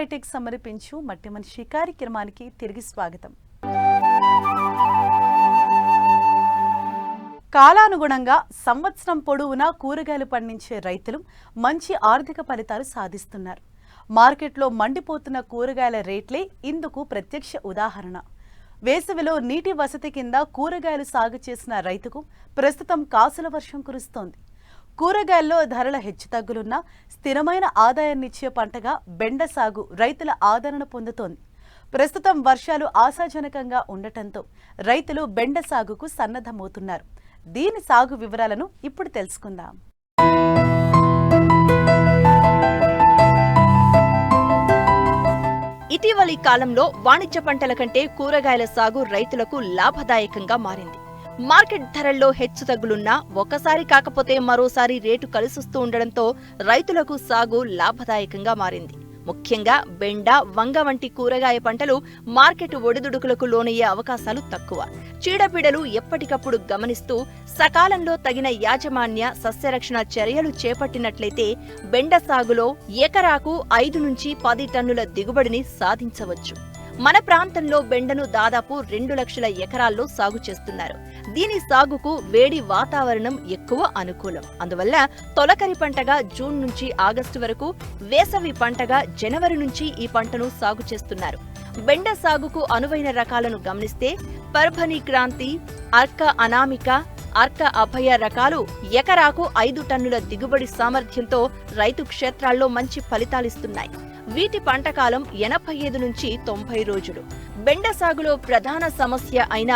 Biotech సమర్పించు మట్టి మనిషి కార్యక్రమానికి తిరిగి స్వాగతం. కాలానుగుణంగా సంవత్సరం పొడవునా కూరగాయలు పండించే రైతులు మంచి ఆర్థిక ఫలితాలు సాధిస్తున్నారు. మార్కెట్లో మండిపోతున్న కూరగాయల రేట్లే ఇందుకు ప్రత్యక్ష ఉదాహరణ. వేసవిలో నీటి వసతి కింద కూరగాయలు సాగు చేసిన రైతుకు ప్రస్తుతం కాసుల వర్షం కురుస్తోంది. కూరగాయల్లో ధరల హెచ్చుతగ్గులున్నా స్థిరమైన ఆదాయాన్నిచ్చే పంటగా బెండ సాగు రైతుల ఆదరణ పొందుతోంది. ప్రస్తుతం వర్షాలు ఆశాజనకంగా ఉండటంతో రైతులు బెండ సాగుకు సన్నద్ధమవుతున్నారు. దీని సాగు వివరాలను ఇప్పుడు తెలుసుకుందాం. ఇటీవలి కాలంలో వాణిజ్య పంటల కంటే కూరగాయల సాగు రైతులకు లాభదాయకంగా మారింది. మార్కెట్ ధరల్లో హెచ్చుతగ్గులున్నా ఒకసారి కాకపోతే మరోసారి రేటు కలిసిస్తూ ఉండడంతో రైతులకు సాగు లాభదాయకంగా మారింది. ముఖ్యంగా బెండ వంగ వంటి కూరగాయ పంటలు మార్కెట్ ఒడిదుడుకులకు లోనయ్యే అవకాశాలు తక్కువ. చీడపీడలు ఎప్పటికప్పుడు గమనిస్తూ సకాలంలో తగిన యాజమాన్య సస్యరక్షణ చర్యలు చేపట్టినట్లయితే బెండ సాగులో ఎకరాకు ఐదు నుంచి పది టన్నుల దిగుబడిని సాధించవచ్చు. మన ప్రాంతంలో బెండను దాదాపు రెండు లక్షల ఎకరాల్లో సాగు చేస్తున్నారు. దీని సాగుకు వేడి వాతావరణం ఎక్కువ అనుకూలం. అందువల్ల తొలకరి పంటగా జూన్ నుంచి ఆగస్టు వరకు వేసవి పంటగా జనవరి నుంచి ఈ పంటను సాగు చేస్తున్నారు. బెండ సాగుకు అనువైన రకాలను గమనిస్తే పర్భని క్రాంతి అర్క అనామిక అర్క అభయ రకాలు ఎకరాకు ఐదు టన్నుల దిగుబడి సామర్థ్యంతో రైతు క్షేత్రాల్లో మంచి ఫలితాలిస్తున్నాయి. వీటి పంటకాలం ఎనభై ఐదు నుంచి తొంభై రోజులు. బెండ సాగులో ప్రధాన సమస్య అయిన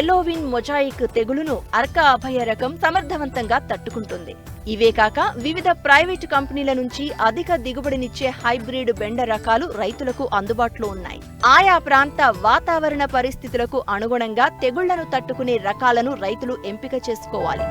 ఎల్లోవిన్ మొజాయిక్ తెగులును అర్క అభయ రకం సమర్థవంతంగా తట్టుకుంటుంది. ఇవే కాక వివిధ ప్రైవేటు కంపెనీల నుంచి అధిక దిగుబడినిచ్చే హైబ్రిడ్ బెండ రకాలు రైతులకు అందుబాటులో ఉన్నాయి. ఆయా ప్రాంత వాతావరణ పరిస్థితులకు అనుగుణంగా తెగుళ్ళను తట్టుకునే రకాలను రైతులు ఎంపిక చేసుకోవాలి.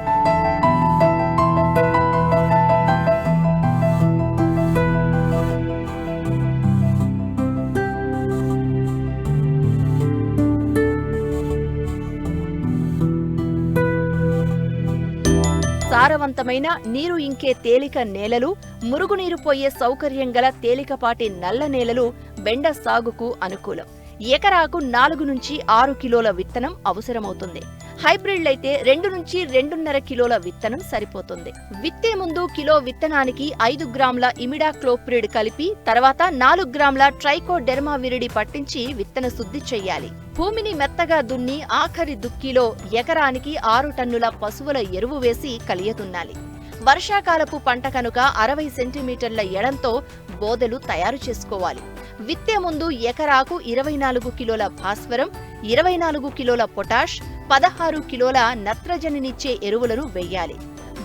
సారవంతమైన నీరు ఇంకే తేలిక నేలలు మురుగునీరు పోయే సౌకర్యం గల తేలికపాటి నల్ల నేలలు బెండ సాగుకు అనుకూలం. ఎకరాకు నాలుగు నుంచి ఆరు కిలోల విత్తనం అవసరమవుతుంది. హైబ్రిడ్లైతే రెండు నుంచి రెండున్నర కిలోల విత్తనం సరిపోతుంది. విత్తే ముందు కిలో విత్తనానికి ఐదు గ్రాముల ఇమిడాక్లోప్రిడ్ కలిపి తర్వాత నాలుగు గ్రాముల ట్రైకోడెర్మా విరిడి పట్టించి విత్తన శుద్ధి చెయ్యాలి. భూమిని మెత్తగా దున్ని ఆఖరి దుక్కిలో ఎకరానికి ఆరు టన్నుల పశువుల ఎరువు వేసి కలియదున్నాలి. వర్షాకాలపు పంట కనుక అరవై సెంటీమీటర్ల ఎడంతో బోదెలు తయారు చేసుకోవాలి. విత్తే ముందు ఎకరాకు ఇరవై నాలుగు కిలోల భాస్వరం ఇరవై నాలుగు కిలోల పొటాష్ పదహారు కిలోల నత్రజనినిచ్చే ఎరువులను వెయ్యాలి.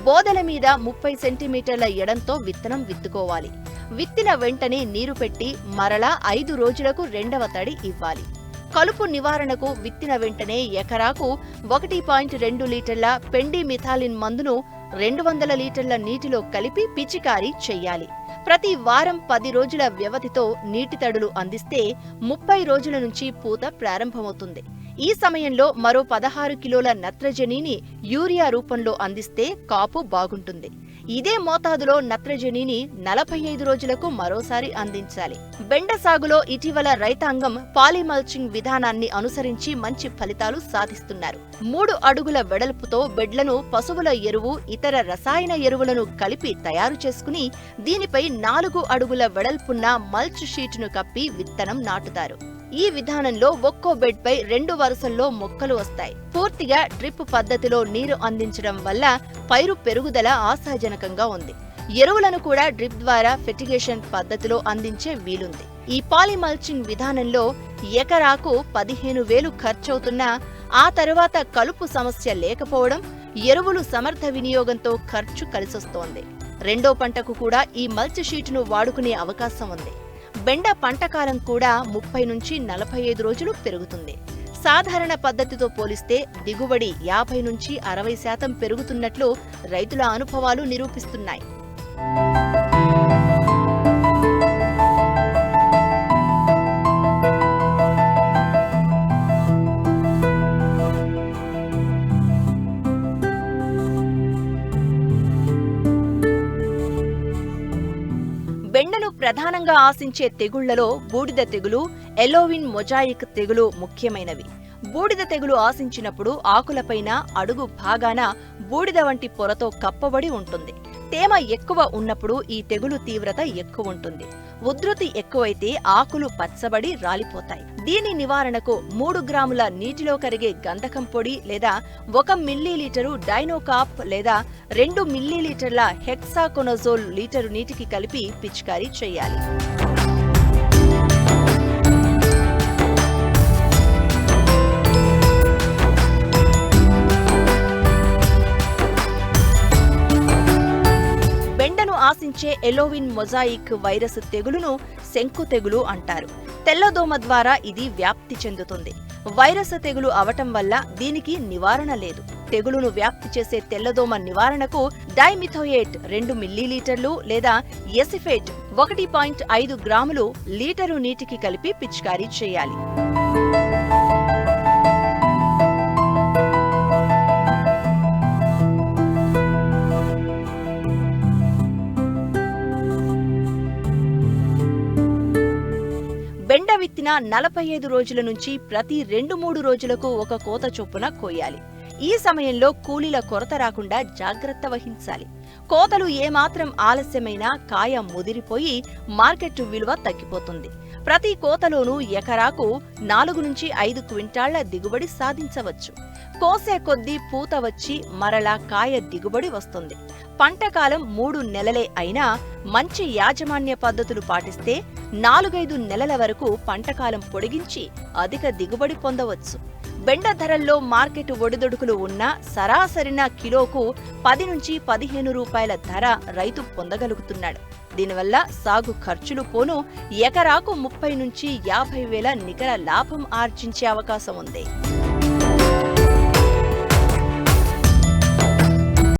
బోదెల మీద ముప్పై సెంటీమీటర్ల ఎడంతో విత్తనం విత్తుకోవాలి. విత్తిన వెంటనే నీరు పెట్టి మరలా ఐదు రోజులకు రెండవ తడి ఇవ్వాలి. కలుపు నివారణకు విత్తిన వెంటనే ఎకరాకు ఒకటి పాయింట్ రెండు లీటర్ల పెండి మిథాలిన్ మందును రెండు వందల లీటర్ల నీటిలో కలిపి పిచికారీ చెయ్యాలి. ప్రతి వారం పది రోజుల వ్యవధితో నీటి తడులు అందిస్తే ముప్పై రోజుల నుంచి పూత ప్రారంభమవుతుంది. ఈ సమయంలో మరో పదహారు కిలోల నత్రజనిని యూరియా రూపంలో అందిస్తే కాపు బాగుంటుంది. ఇదే మోతాదులో నత్రజనిని నలభై ఐదు రోజులకు మరోసారి అందించాలి. బెండ సాగులో ఇటీవల రైతాంగం పాలిమల్చింగ్ విధానాన్ని అనుసరించి మంచి ఫలితాలు సాధిస్తున్నారు. మూడు అడుగుల వెడల్పుతో బెడ్లను పశువుల ఎరువు ఇతర రసాయన ఎరువులను కలిపి తయారు చేసుకుని దీనిపై నాలుగు అడుగుల వెడల్పున్న మల్చ్ షీటును కప్పి విత్తనం నాటుతారు. ఈ విధానంలో ఒక్కో బెడ్ పై రెండు వరుసల్లో మొక్కలు వస్తాయి. పూర్తిగా డ్రిప్ పద్ధతిలో నీరు అందించడం వల్ల పైరు పెరుగుదల ఆశాజనకంగా ఉంది. ఎరువులను కూడా డ్రిప్ ద్వారా ఫెటిగేషన్ పద్ధతిలో అందించే వీలుంది. ఈ పాలిమల్చింగ్ విధానంలో ఎకరాకు పదిహేను వేలు ఖర్చవుతున్నా ఆ తరువాత కలుపు సమస్య లేకపోవడం ఎరువులు సమర్థ వినియోగంతో ఖర్చు కలిసొస్తోంది. రెండో పంటకు కూడా ఈ మల్చ్ షీటును వాడుకునే అవకాశం ఉంది. బెండ పంటకాలం కూడా ముప్పై నుంచి నలభై ఐదు రోజులు పెరుగుతుంది. సాధారణ పద్ధతితో పోలిస్తే దిగుబడి యాభై నుంచి అరవై శాతం పెరుగుతున్నట్లు రైతుల అనుభవాలు నిరూపిస్తున్నాయి. బెండను ప్రధానంగా ఆశించే తెగుళ్ళలో బూడిద తెగులు ఎలోవిన్ మొజాయిక్ తెగులు ముఖ్యమైనవి. బూడిద తెగులు ఆశించినప్పుడు ఆకులపైన అడుగు భాగాన బూడిద వంటి పొరతో కప్పబడి ఉంటుంది. తేమ ఎక్కువ ఉన్నప్పుడు ఈ తెగులు తీవ్రత ఎక్కువ ఉంటుంది ఉధృతి ఎక్కువైతే ఆకులు పచ్చబడి రాలిపోతాయి. దీని నివారణకు మూడు గ్రాముల నీటిలో కరిగే గంధకం పొడి లేదా ఒక మిల్లీలీటరు డైనోకాప్ లేదా రెండు మిల్లీలీటర్ల హెక్సాకొనజోల్ లీటరు నీటికి కలిపి పిచికారీ చేయాలి. ఆశించే ఎలోవిన్ మొజాయిక్ వైరస్ తెగులును శంకు తెగులు అంటారు. తెల్లదోమ ద్వారా ఇది వ్యాప్తి చెందుతుంది. వైరస్ తెగులు అవటం వల్ల దీనికి నివారణ లేదు. తెగులును వ్యాప్తి చేసే తెల్లదోమ నివారణకు డైమిథోయేట్ రెండు మిల్లీలీటర్లు లేదా ఎసిఫేట్ ఒకటి పాయింట్ ఐదు గ్రాములు లీటరు నీటికి కలిపి పిచికారీ చేయాలి. విత్తిన నలభై ఐదు రోజుల నుంచి ప్రతి రెండు మూడు రోజులకు ఒక కోత చొప్పున కోయాలి. ఈ సమయంలో కూలీల కొరత రాకుండా జాగ్రత్త వహించాలి. కోతలు ఏమాత్రం ఆలస్యమైనా కాయ ముదిరిపోయి మార్కెట్ విలువ తగ్గిపోతుంది. ప్రతి కోతలోనూ ఎకరాకు నాలుగు నుంచి ఐదు క్వింటాళ్ళ దిగుబడి సాధించవచ్చు. కోసే కొద్దీ పూత వచ్చి మరలా కాయ దిగుబడి వస్తుంది. పంటకాలం మూడు నెలలే అయినా మంచి యాజమాన్య పద్ధతులు పాటిస్తే నాలుగైదు నెలల వరకు పంటకాలం పొడిగించి అధిక దిగుబడి పొందవచ్చు. బెండ ధరల్లో మార్కెట్ ఒడిదొడుకులు ఉన్న సరాసరిన కిలోకు పది నుంచి పదిహేను రూపాయల ధర రైతు పొందగలుగుతున్నాడు. దీనివల్ల సాగు ఖర్చులు పోను ఎకరాకు ముప్పై నుంచి యాభై వేల నికర లాభం ఆర్జించే అవకాశం ఉంది.